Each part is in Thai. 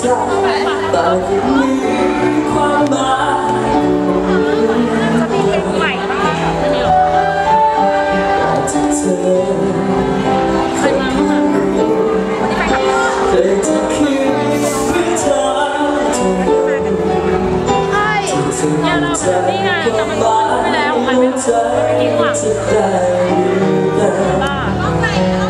แต่ยังมีความหมายจะมีเพลงใหม่บ้างเธอเคยมาเมื่อเคยจะคิดไม่ทันจะรู้สิ่งที่เธอต้องการหัวใจได้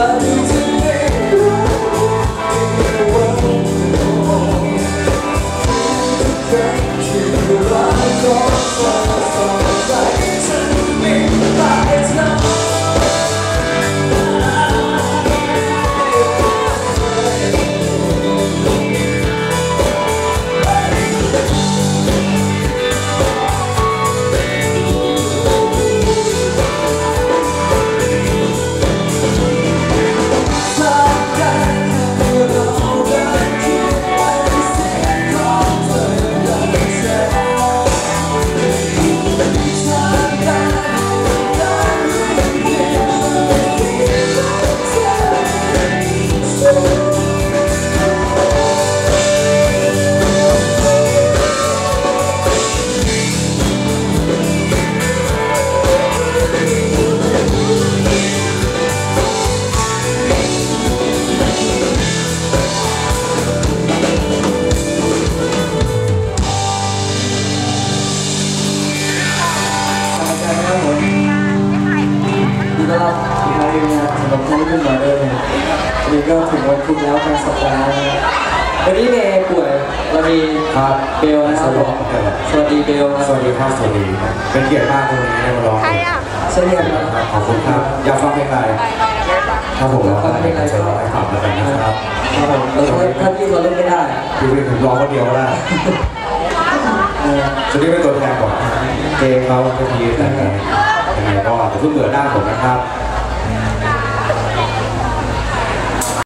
เนึงนะครับสำหรับท่านที่ขึ้นมาเลยวันนี้ก็ถึงวันพุธแล้วกลางสัปดาห์นะครับวันนี้เมย์ป่วยเรามีครับเบลนะครับผมสวัสดีเบลนะสวัสดีครับสวัสดีครับเป็นเกียรติมากเลยวันนี้ได้มาร้องใครอะเช่นเดียวกันครับขอบคุณครับอยากฟังเพลงอะไรครับผมแล้วก็ให้ใครจะร้องให้ฟังแล้วกันนะครับครับผมแต่ถ้าถ้าพี่เขาเล่นไม่ได้พี่วินผมร้องคนเดียวก็ได้เออชุดนี้เป็นตัวแทนของเจเขาเมื่อกี้แต่ยังไงก็อย่าเพิ่งเบื่อหน้าผมนะครับ